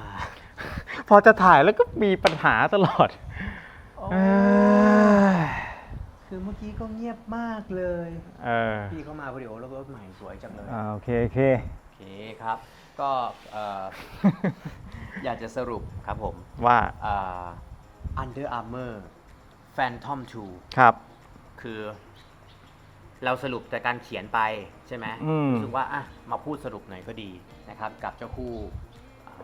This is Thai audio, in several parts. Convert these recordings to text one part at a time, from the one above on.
มา พอจะถ่ายแล้วก็มีปัญหาตลอดเอ้ยคือเมื่อกี้ก็เงียบมากเลย เออพี่เข้ามาพอดีโอ้แล้วรถใหม่สวยจังเลย อ่าโอเคโอเค โอเคครับ ก็เอ่อ อยากจะสรุปครับผมว่า อ่า Under Armour Phantom ครับ 2 คือ เราสรุปแต่การเขียนไปใช่ไหมอืม รู้สึกว่าอะมาพูดสรุปหน่อยก็ดีนะครับ กับเจ้าคู่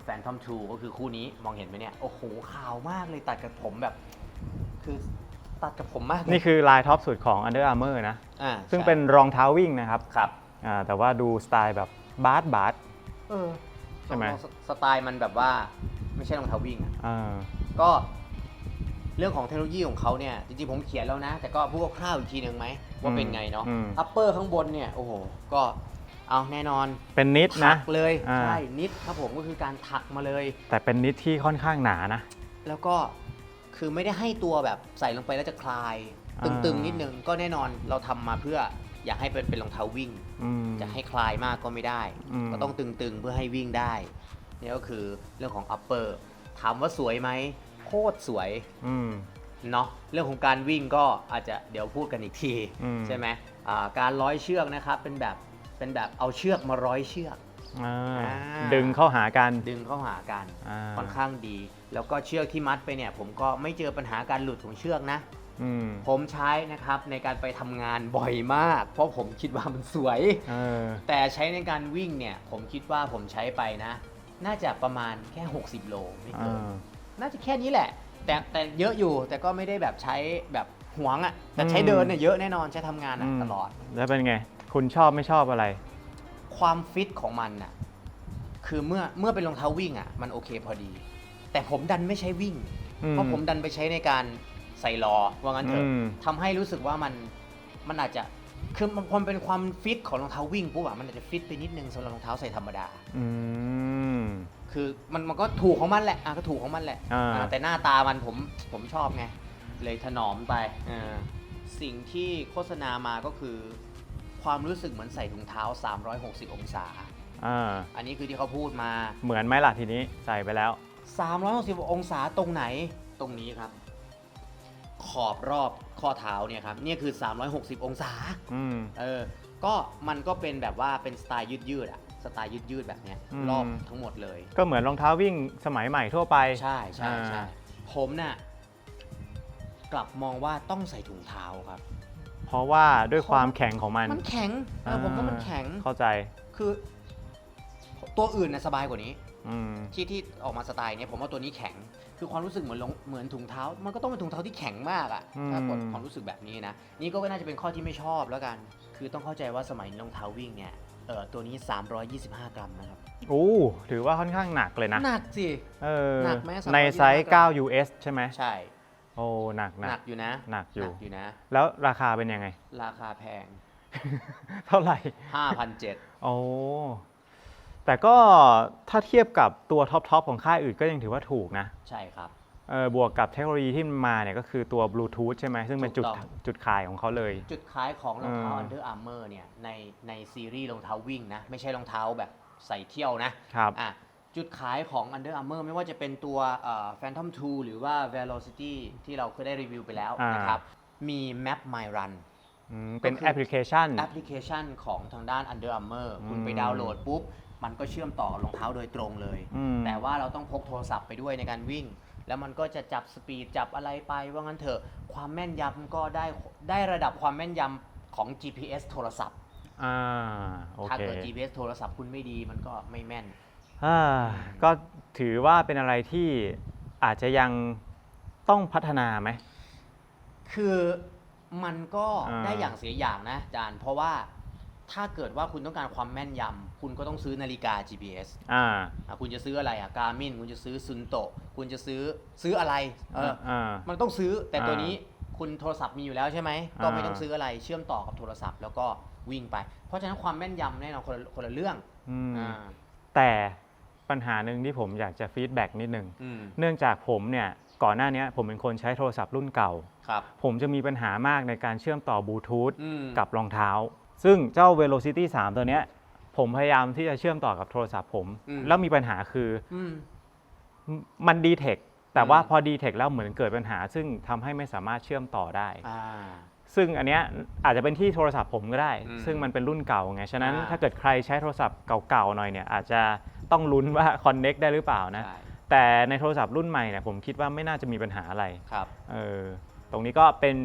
แฟนทอม2ก็คือคู่นี้มองเห็นไหมเนี่ย โอ้โหขาวมากเลยตัดกับผมแบบ คือตัดกับผมมากเลยนี่คือลายท็อปสุดของ Under Armour นะ อ่าซึ่งใช่เป็นรองเท้าวิ่งนะครับครับอ่าแต่ว่าดูสไตล์แบบบาสบาส เออใช่ไหม สสไตล์มันแบบว่าไม่ใช่รองเท้าวิ่งอะ อ่า ก็เรื่องของเทคโนโลยีของเขาเนี่ย จริงๆผมเขียนแล้วนะ แต่ก็พูดคร่าวๆอีกทีหนึ่งไหมว่าเป็นไงเนาะอืม อัปเปอร์ข้างบนเนี่ย โอ้โห ก็ เอาแน่นอนเป็นนิดถันะกเลยอ่า ใช่นิดครับผมก็คือการถักมาเลย แต่เป็นนิดที่ค่อนข้างหนานะ แล้วก็คือไม่ได้ให้ตัวแบบใส่ลงไปแล้วจะคลาย อ่า ตึงๆนิดนึงก็แน่นอนเราทำมาเพื่ออยากให้เป็นเป็นรองเท้าวิ่ง อืม จะให้คลายมากก็ไม่ได้ อืม ก็ต้องตึงๆเพื่อให้วิ่งได้ นี่ก็คือเรื่องของ upper ถามว่าสวยไหมโคตรสวยอืม เนาะเรื่องของการวิ่งก็อาจจะเดี๋ยวพูดกันอีกที อืม ใช่ไหมอ่าการร้อยเชือกนะครับเป็นแบบ เป็นแบบเอาเชือกมาร้อยเชือก อ่าอ่า ดึงเข้าหากัน ดึงเข้าหากันอ่า ค่อนข้างดี แล้วก็เชือกที่มัดไปเนี่ย ผมก็ไม่เจอปัญหาการหลุดของเชือกนะ อืมผมใช้นะครับในการไปทำงานบ่อยมาก เพราะผมคิดว่ามันสวย เออแต่ใช้ในการวิ่งเนี่ย ผมคิดว่าผมใช้ไปนะ น่าจะประมาณแค่ 60 โลไม่เกิน อ่า น่าจะแค่นี้แหละ แต่แต่เยอะอยู่แต่ก็ไม่ได้แบบใช้แบบหวงอะ่ะแต่ใช้อืมเดินเนี่ยเยอะแน่นอนใช้ทำงานอะมตลอด แล้วเป็นไง คุณชอบไม่ชอบอะไร ความฟิตของมันน่ะคือเมื่อเมื่อเป็นรองเท้าวิ่งอะ่ะมันโอเคพอดี แต่ผมดันไม่ใช้วิ่ง อืเพราะผมดันไปใช้ในการใส่ล้อว่างั้นเถอะอืมทำให้รู้สึกว่ามันมันอาจจะคือมันพอมันเป็นความฟิตของรองเท้าวิ่งปุ๊บอะมันอาจจะฟิตไปนิดนึงสำหรับรองเท้าใส่ธรรมดา อืม คือมันมันก็ถูกของมันแหละอะก็ถูกของมันแหละอ่าอ่าแต่หน้าตามันผมผมชอบไง เลยถนอมไปอ่าสิ่งที่โฆษณามาก็คือ ความรู้สึกเหมือนใส่ถุงเท้า 360 องศา อ่า อันนี้คือที่เขาพูดมา เหมือนไหมล่ะทีนี้ใส่ไปแล้ว 360 องศาตรงไหนตรงนี้ครับ ขอบรอบข้อเท้าเนี่ยครับเนี่ยคือ 360 องศา อืม เออ ก็มันก็เป็นแบบว่าเป็นสไตล์ยืดๆอะสไตล์ยืดๆแบบเนี้ยอืม รอบทั้งหมดเลย ก็เหมือนรองเท้าวิ่งสมัยใหม่ทั่วไป ใช่ใช่ใช่อ่า ผมน่ะกลับมองว่าต้องใส่ถุงเท้าครับเพ ราะว่าด้วยความแข็งของมัน มันแข็งเออผมว่ามันแข็ง เข้าใจ คือ ตัวอื่นน่ะสบายกว่านี้อืม ที่ที่ออกมาสไตล์เนี้ยผมว่าตัวนี้แข็ง คือความรู้สึกเหมือนรองเหมือนถุงเท้า มันก็ต้องเป็นถุงเท้าที่แข็งมากอะอืม ถ้ากดความรู้สึกแบบนี้นะ นี่ก็น่าจะเป็นข้อที่ไม่ชอบแล้วกัน คือต้องเข้าใจว่าสมัยนี้รองเท้าวิ่งเนี่ยเออตัวนี้ 325 กรัมนะครับอู้ถือว่าค่อนข้างหนักเลยนะ หนักสิ เออ หนักไหม325ในไซส์กรัม9 US ใช่ไหม ใช่ โอ้หนักหนะนักอยู่นะหนักอยู่ อยู่นะ แล้วราคาเป็นยังไง ราคาแพง เท่าไหร่ 5,700 โอ้ แต่ก็ถ้าเทียบกับตัวท็อปทอปของค่ายอื่นก็ยังถือว่าถูกนะใช่ครับ เออบวกกับเทคโนโลยีที่มันมาเนี่ยก็คือตัวบลูทูธใช่ไหมซึ่งเป็นจุดถูกต้อง จุดขายของเขาเลย จุดขายของรองเท้าอืม Under Armour เนี่ยในในซีรีส์รองเท้าวิ่งนะ ไม่ใช่รองเท้าแบบใส่เที่ยวนะครับ อะ จุดขายของ Under Armour ไม่ว่าจะเป็นตัวเอ่อ Phantom 2 หรือว่า Velocity ที่เราเคยได้รีวิวไปแล้วอ่าน นะครับ มี Map My Run อืมเป็นก็คือ แอปพลิเคชัน แอปพลิเคชันของทางด้าน Under Armour คุณอืมไปดาวน์โหลดปุ๊บ มันก็เชื่อมต่อกับรองเท้าโดยตรงเลย อืม แต่ว่าเราต้องพกโทรศัพท์ไปด้วยในการวิ่ง แล้วมันก็จะจับสปีดจับอะไรไปว่างั้นเถอะ ความแม่นยำก็ได้ได้ระดับความแม่นยำของ GPS โทรศัพท์ อ่าโอถ้าเค เกิด GPS โทรศัพท์คุณไม่ดีมันก็ไม่แม่น อ่าก็ถือว่าเป็นอะไรที่อาจจะยังต้องพัฒนาไหม คือมันก็อ่า ได้อย่างเสียอย่างนะอาจารย์ เพราะว่าถ้าเกิดว่าคุณต้องการความแม่นยำคุณก็ต้องซื้อนาฬิกา GPS อ่า อะคุณจะซื้ออะไรอะการ์มินคุณจะซื้อซุนโตคุณจะซื้อซื้ออะไรเอออ่ามันต้องซื้อแต่ตัวอ่านี้นี้คุณโทรศัพท์มีอยู่แล้วใช่ไหมก็ไม่ต้องซื้ออะไรเชื่อมต่อกับโทรศัพท์แล้วก็วิ่งไป เพราะฉะนั้นความแม่นยำแน่นอนคนละคนละเรื่องอืม อ่าแต่ ปัญหาหนึ่งที่ผมอยากจะฟีดแบ็กนิดหนึ่งอืมเนื่องจากผมเนี่ยก่อนหน้านี้ผมเป็นคนใช้โทรศัพท์รุ่นเก่า ครับผมจะมีปัญหามากในการเชื่อมต่อบลูทูธ อืม กับรองเท้า ซึ่งเจ้า Velocity 3 ตัวเนี้ย ผมพยายามที่จะเชื่อมต่อกับโทรศัพท์ผมแล้วมีปัญหาคืออืม มมันดีเทคแต่ว่าอืม พอดีเทคแล้วเหมือนเกิดปัญหา ซึ่งทำให้ไม่สามารถเชื่อมต่อได้ อ่า ซึ่งอันเนี้ยอาจจะเป็นที่โทรศัพท์ผมก็ได้ อืมซึ่งมันเป็นรุ่นเก่าไง ฉะนั้นอ่า ถ้าเกิดใครใช้โทรศัพท์เก่าๆหน่อยเนี่ยอาจจะต้องลุ้นว่าคอนเน็กได้หรือเปล่านะ ใช่แต่ในโทรศัพท์รุ่นใหม่เนี่ยผมคิดว่าไม่น่าจะมีปัญหาอะไร ครับเออ ตรงนี้ก็เป็น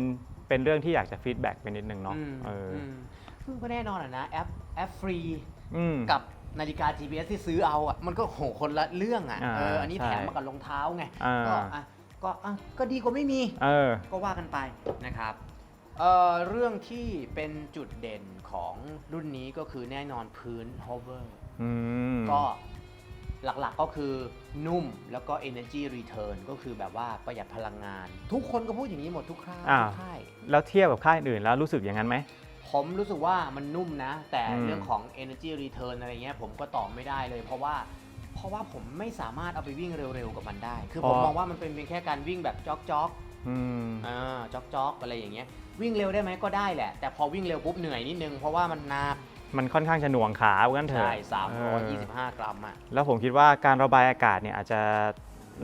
เป็นเรื่องที่อยากจะฟีดแบ็กไปนิดนึงเนาะอืมเอออ มซึ่งก็แน่นอนอะนะแอปแอปฟรี อืม กับนาฬิกา GPS ที่ซื้อเอาอะมันก็โหคนละเรื่องอะอ่าเอออันนี้ใช่แถมมากับรองเท้าไงอ่า ก็อะก็อะก็ดีกว่าไม่มี เออ ก็ว่ากันไปนะครับ เอ่อเรื่องที่เป็นจุดเด่นของรุ่นนี้ก็คือแน่นอนพื้น hover อืม ก็หลักๆก็คือนุ่มแล้วก็ energy return ก็คือแบบว่าประหยัดพลังงาน ทุกคนก็พูดอย่างนี้หมดทุกค่ายอ่า ทุกค่าย แล้วเทียบกับค่ายอื่นแล้วรู้สึกอย่างนั้นไหม ผมรู้สึกว่ามันนุ่มนะ แต่อืม เรื่องของ energy return อะไรเงี้ยผมก็ตอบไม่ได้เลย เพราะว่าเพราะว่าผมไม่สามารถเอาไปวิ่งเร็วๆกับมันได้ คือผมมองว่ามันเป็นเพียงแค่การวิ่งแบบจ็อกจ็ อกอืมอ่าจ็อกจ็อกอะไรอย่างเงี้ย วิ่งเร็วได้ไหมก็ได้แหละ แต่พอวิ่งเร็วปุ๊บเหนื่อยนิดนึง เพราะว่ามันหนักมันค่อนข้างจะหน่วงขาว่างั้นเถอะใช่สามเอร้อยอยี่สิบห้ากรัมอะ แล้วผมคิดว่าการระบายอากาศเนี่ยอาจจะ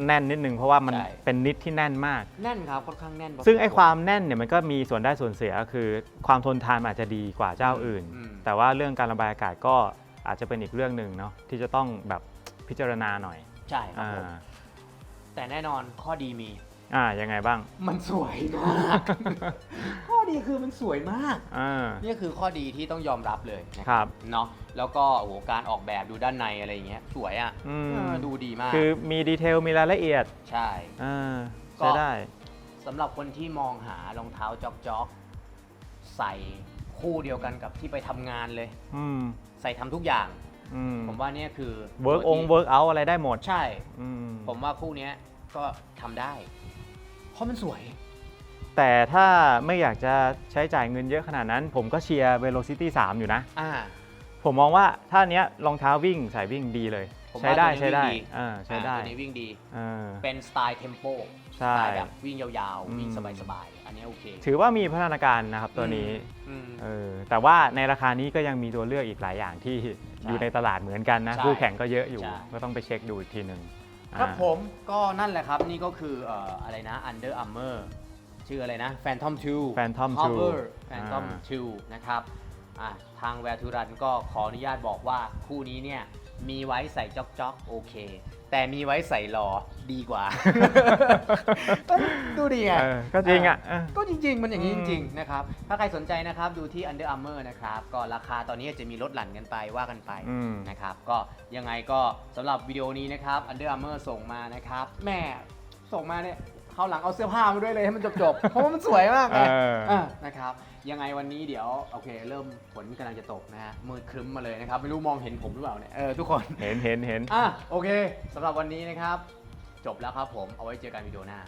แน่นนิดนึงเพราะว่ามันใช่ เป็นนิดที่แน่นมาก แน่นครับค่อนข้างแน่นพสซึ่งไอ้วความแน่นเนี่ยมันก็มีส่วนได้ส่วนเสียก็คือความทนทานมันอาจจะดีกว่าเจ้าอื่น อืม แต่ว่าเรื่องการระบายอากาศก็อาจจะเป็นอีกเรื่องหนึ่งเนาะที่จะต้องแบบพิจารณาหน่อย ใช่ครับอ่าผม แต่แน่นอนข้อดีมี อ่ายังไงบ้าง มันสวยมาก ข้อดีคือมันสวยมาก อ่า นี่คือข้อดีที่ต้องยอมรับเลยนะครับ เนาะแล้วก็โอ้โหการออกแบบดูด้านในอะไรอย่างเงี้ยสวยอะ่ะอืม เออดูดีมากคือมีดีเทลมีรายละเอียด ใช่ อ่าก็ ใช้ได้ สำหรับคนที่มองหารองเท้าจ็อกจ็อกๆใส่คู่เดียวกันกับที่ไปทำงานเลย อืม ใส่ทำทุกอย่าง อืมผมว่าเนี่ยคือเวิร์กตัวองที่เวิร์กเอาอะไรได้หมด ใช่ อืม ผมว่าคู่เนี้ยก็ทำได้ เพราะมันสวย แต่ถ้าไม่อยากจะใช้จ่ายเงินเยอะขนาดนั้น ผมก็เชียร์ Velocity 3 อยู่นะ อ่า ผมมองว่าถ้าเนี้ยรองเท้าวิ่งใส่วิ่งดีเลย ผมใช้ได้ว่าตัวนี้ใช้ได้วิ่งดี อ่าใช้ได้อ่าตัวนี้วิ่งดีเออเป็นสไตล์เทมโปใช่สไตล์แบบวิ่งยาวๆวิ่งอืมสบายๆ อันนี้โอเคถือว่ามีพัฒนาการนะครับตัวนี้อืม เออแต่ว่าในราคานี้ก็ยังมีตัวเลือกอีกหลายอย่างที่อยู่ในตลาดเหมือนกันนะ ใช่คู่แข่งก็เยอะอยู่ ใช่ ก็ต้องไปเช็คดูอีกทีหนึ่ง ครับอ่าผม ก็นั่นแหละครับ นี่ก็คือเอ่ออะไรนะ Under Armour ชื่ออะไรนะ Phantom 2 Phantom 2 Hover Phantom อ่า 2 นะครับอะทาง w e r to Run ก็ขออนุญาตบอกว่าคู่นี้เนี่ย มีไว้ใส่จ็อกจ็อกๆโอเค แต่มีไว้ใส่รอดีกว่า ดูดีไงเออก็จริงอะเออ ก็จริง ๆ มันอย่างนี้อืจม ริง ๆ นะครับ ถ้าใครสนใจนะครับดูที่ Under Armour นะครับ ก็ราคาตอนนี้จะมีลดหลั่นกันไปว่ากันไป อืม นะครับ ก็ยังไงก็สำหรับวิดีโอนี้นะครับ Under Armour ส่งมานะครับ แม่ส่งมาเนี่ยเขาวหลังเอาเสื้อผ้ามาด้วยเลยให้มันจบๆ เพราะว่ามันสวยมากไงเอออะนะครับ ยังไงวันนี้เดี๋ยวโอเค เริ่มฝนกำลังจะตกนะฮะมืดครึ้มมาเลยนะครับ ไม่รู้มองเห็นผมหรือเปล่าเนี่ยเออทุกคน เห็นเห็นเห็น อะโอเคสำหรับวันนี้นะครับ จบแล้วครับผมเอาไว้เจอกันวิดีโอหน้า